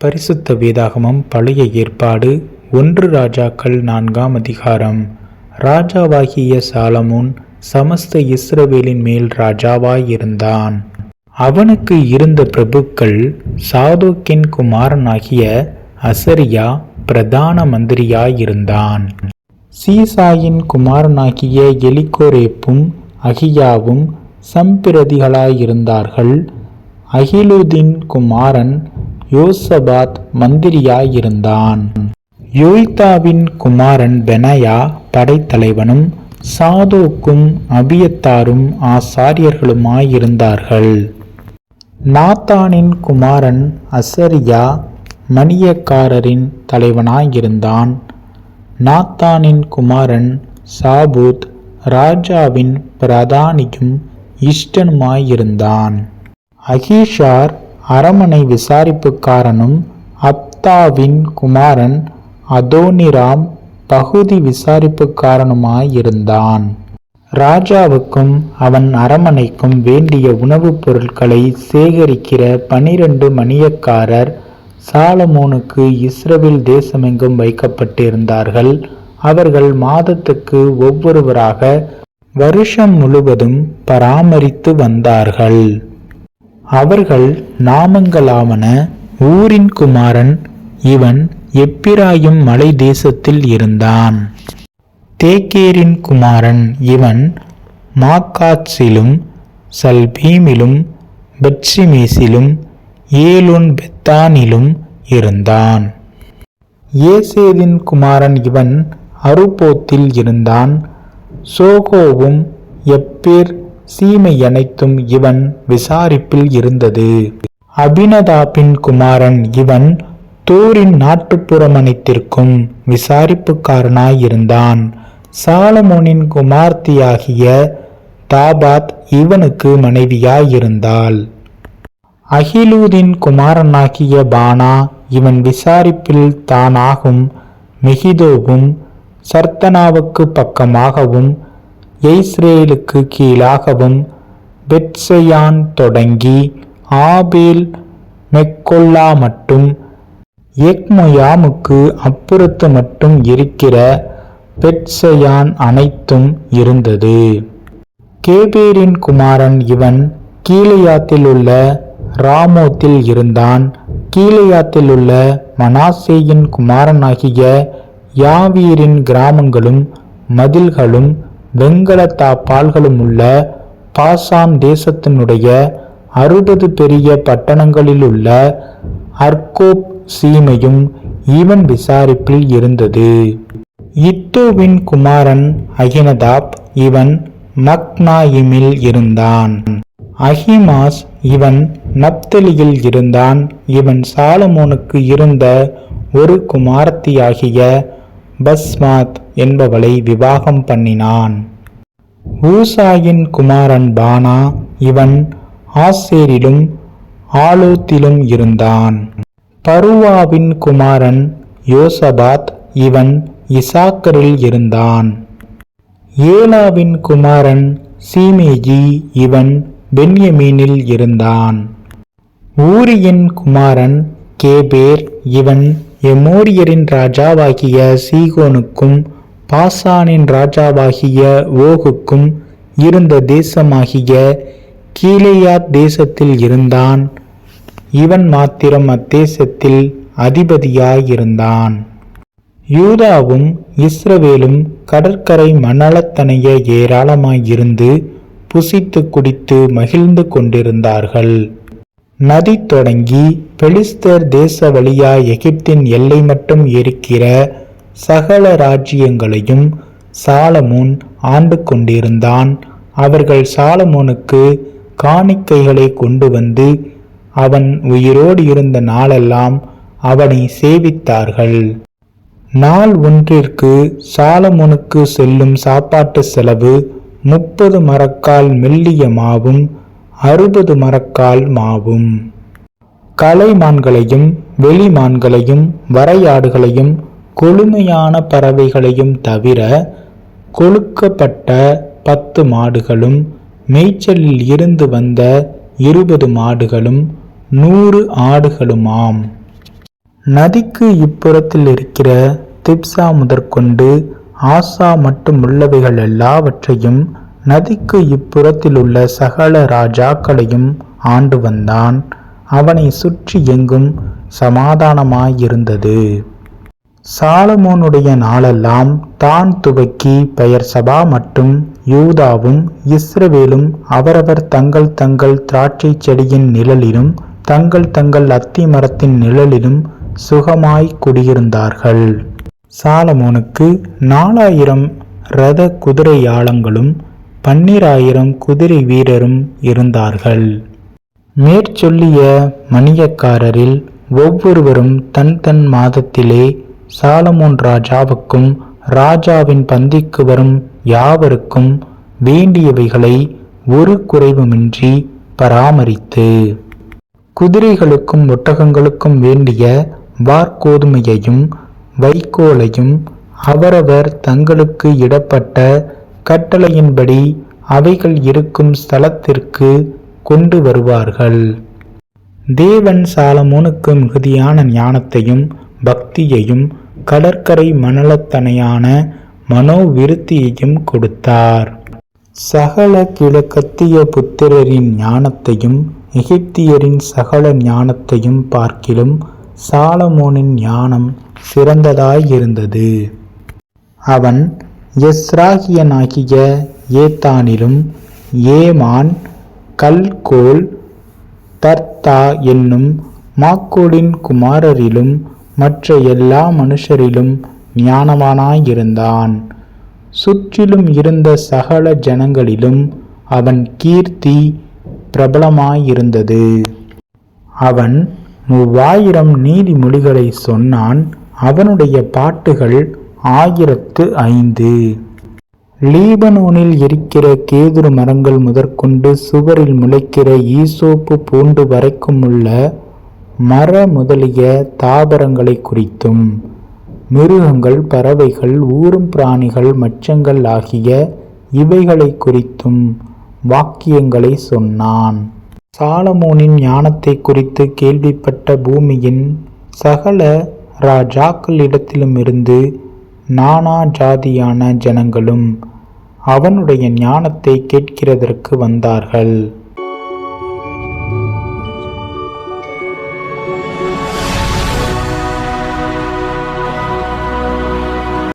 பரிசுத்த வேதாகமம் பழைய ஏற்பாடு ஒன்று ராஜாக்கள் நான்காம் அதிகாரம். ராஜாவாகிய சாலமோன் சமஸ்த இஸ்ரவேலின் மேல் ராஜாவாயிருந்தான். அவனுக்கு இருந்த பிரபுக்கள் சாதோக்கின் குமாரனாகிய அசரியா பிரதான மந்திரியாயிருந்தான். சீசாயின் குமாரனாகிய எலிகோரேப்பும் அகியாவும் சம்பிரதிகளாயிருந்தார்கள். அகிலுதின் குமாரன் யோசபாத் மந்திரியாயிருந்தான். யோய்தாவின் குமாரன் பெனயா படைத்தலைவனும் சாதோக்கும் அபியத்தாரும் ஆசாரியர்களுமாயிருந்தார்கள். நாத்தானின் குமாரன் அசரியா மணியக்காரரின் தலைவனாயிருந்தான். நாத்தானின் குமாரன் சாபூத் ராஜாவின் பிரதானியும் இஷ்டனுமாயிருந்தான். அகீஷார் அரமனை விசாரிப்புக்காரனும் அப்தாவின் குமாரன் அதோனிராம் பகுதி விசாரிப்புக்காரனுமாயிருந்தான் ராஜாவுக்கும் அவன் அரமனைக்கும் வேண்டிய உணவுப் பொருட்களை சேகரிக்கிற பனிரெண்டு மணியக்காரர் சாலமோனுக்கு இஸ்ரவேல் தேசமெங்கும் வைக்கப்பட்டிருந்தார்கள். அவர்கள் மாதத்துக்கு ஒவ்வொருவராக வருஷம் முழுவதும் பராமரித்து வந்தார்கள். அவர்கள் நாமங்களாவன ஊரின் குமாரன் இவன் எப்பிராயும் மலை தேசத்தில் இருந்தான். தேக்கேரின் குமாரன் இவன் மாக்காத்சிலும் சல்பீமிலும் பட்சிமேசிலும் ஏலோன் பெத்தானிலும் இருந்தான். ஏசேதின் குமாரன் இவன் அருப்போத்தில் இருந்தான். சோகோவும் எப்பேர் சீமை அனைத்தும் இவன் விசாரிப்பில் இருந்தது. அபினதாபின் குமாரன் இவன் தூரின் நாட்டுப்புறமனைத்திற்கும் விசாரிப்புக்காரனாயிருந்தான். சாலமோனின் குமார்த்தியாகிய தாபாத் இவனுக்கு மனைவியாயிருந்தாள். அகிலூதின் குமாரனாகிய பானா இவன் விசாரிப்பில் தானாகும் மெகிதோவும் சர்த்தனாவுக்கு பக்கமாகவும் எய்ஸ்ரேலுக்கு கீழாகவும் பெட்செயான் தொடங்கி ஆபேல் மெக்கொல்லா மட்டும் எக்மொயாமுக்கு அப்புறத்து மட்டும் இருக்கிற பெட்செயான் அனைத்தும் இருந்தது. கேபேரின் குமாரன் இவன் கீழையாத்தில் உள்ள ராமோத்தில் இருந்தான். கீழையாத்தில் உள்ள மனாசேயின் குமாரனாகிய யாவீரின் கிராமங்களும் மதில்களும் வெங்கலத்தா பால்களும் உள்ள பாசான் தேசத்தினுடைய அறுபது பெரிய பட்டணங்களிலுள்ள அர்கோப் சீமையும் இவன் விசாரிப்பில் இருந்தது. இத்துவின் குமாரன் அகினதாப் இவன் மக்னாயிமில் இருந்தான். அஹிமாஸ் இவன் நப்தலியில் இருந்தான். இவன் சாலமோனுக்கு இருந்த ஒரு குமாரத்தியாகிய பஸ்மாத் என்பவளை விவாகம் பண்ணினான். ஊசாயின் குமாரன் பானா இவன் ஆசேரிலும் ஆலோத்திலும் இருந்தான். பருவாவின் குமாரன் யோசபாத் இவன் இசாக்கரில் இருந்தான். ஏலாவின் குமாரன் சீமேஜி இவன் பென்யமீனில் இருந்தான். ஊரியின் குமாரன் கேபேர் இவன் எமோரியரின் ராஜாவாகிய சீகோனுக்கும் பாசானின் ராஜாவாகிய ஓகுக்கும் இருந்த தேசமாகிய கீலேயாத் தேசத்தில் இருந்தான். இவன் மாத்திரம் அத்தேசத்தில் அதிபதியாயிருந்தான். யூதாவும் இஸ்ரவேலும் கடற்கரை மணலத்தனைய ஏராளமாயிருந்து புசித்து குடித்து மகிழ்ந்து கொண்டிருந்தார்கள். நதி தொடங்கி பெலிஸ்தர் தேச வழியா எகிப்தின் எல்லை மட்டும் இருக்கிற சகல ராஜ்யங்களையும் சாலமோன் ஆண்டு கொண்டிருந்தான் அவர்கள் சாலமோனுக்கு காணிக்கைகளை கொண்டு வந்து அவன் உயிரோடு இருந்த நாளெல்லாம் அவனை சேவித்தார்கள். நாள் ஒன்றிற்கு சாலமோனுக்கு செல்லும் சாப்பாட்டு செலவு முப்பது மரக்கால் மெல்லிய மாவும் அறுபது மரக்கால் மாவும். கலைமான்களையும் வெளிமான்களையும் வரையாடுகளையும் கொழுமையான பறவைகளையும் தவிர கொழுக்கப்பட்ட பத்து மாடுகளும் மேய்ச்சலில் இருந்து வந்த இருபது மாடுகளும் நூறு ஆடுகளுமாம். நதிக்கு இப்புறத்தில் இருக்கிற திப்சா முதற்கொண்டு ஆசா மட்டும் உள்ளவைகள் எல்லாவற்றையும் நதிக்கு இப்புறத்தில் உள்ள சகல ராஜாக்களையும் ஆண்டு வந்தான். அவனை சுற்றி எங்கும் சமாதானமாயிருந்தது. சாலமோனுடைய நாளெல்லாம் தான் துவக்கி பெயர் சபா மட்டும் யூதாவும் இஸ்ரவேலும் அவரவர் தங்கள் தங்கள் திராட்சை செடியின் நிழலிலும் தங்கள் தங்கள் அத்தி மரத்தின் நிழலிலும் சுகமாய் குடியிருந்தார்கள். சாலமோனுக்கு நாலாயிரம் இரத குதிரையாளங்களும் பன்னிராயிரம் குதிரை வீரரும் இருந்தார்கள். மேற்சொல்லிய மணியக்காரரில் ஒவ்வொருவரும் தன் தன் மாதத்திலே சாலமோன் ராஜாவுக்கும் ராஜாவின் பந்திக்கு வரும் யாவருக்கும் வேண்டியவைகளை ஒரு குறைவுமின்றி பராமரித்து குதிரைகளுக்கும் ஒட்டகங்களுக்கும் வேண்டிய வார்கோதுமையையும் வைக்கோலையும் அவரவர் தங்களுக்கு இடப்பட்ட கட்டளையின்படி அவைகள் இருக்கும் ஸ்தலத்திற்கு கொண்டு வருவார்கள். தேவன் சாலமோனுக்கு மிகுதியான ஞானத்தையும் பக்தியையும் கடற்கரை மணலத்தனையான மனோவிருத்தியையும் கொடுத்தார். சகல கிழக்கத்திய புத்திரரின் ஞானத்தையும் எகிப்தியரின் சகல ஞானத்தையும் பார்க்கிலும் சாலமோனின் ஞானம் சிறந்ததாயிருந்தது அவன் எஸ்ராகியனாகிய ஏத்தானிலும் ஏமான் கல்கோல் தர்த்தா என்னும் மாக்கோலின் குமாரரிலும் மற்ற எல்லா மனுஷரிலும் ஞானவானாயிருந்தான். சுற்றிலும் இருந்த சகல ஜனங்களிலும் அவன் கீர்த்தி பிரபலமாயிருந்தது. அவன் மூவாயிரம் நீதிமொழிகளை சொன்னான் அவனுடைய பாட்டுகள் ஆயிரத்து ஐந்து. லீபனோனில் இருக்கிற கேதுரு மரங்கள் முதற்கொண்டு சுவரில் முளைக்கிற ஈசோப்பு பூண்டு வரைக்குமுள்ள மர முதலிய தாவரங்களை குறித்தும் மிருகங்கள் பறவைகள் ஊரும் பிராணிகள் மச்சங்கள் ஆகிய இவைகளை குறித்தும் வாக்கியங்களை சொன்னான். சாலமோனின் ஞானத்தை குறித்து கேள்விப்பட்ட பூமியின் சகல ராஜாக்களிடத்திலுமிருந்து நானா ஜாதியான ஜனங்களும் அவனுடைய ஞானத்தை கேட்கிறதற்கு வந்தார்கள்.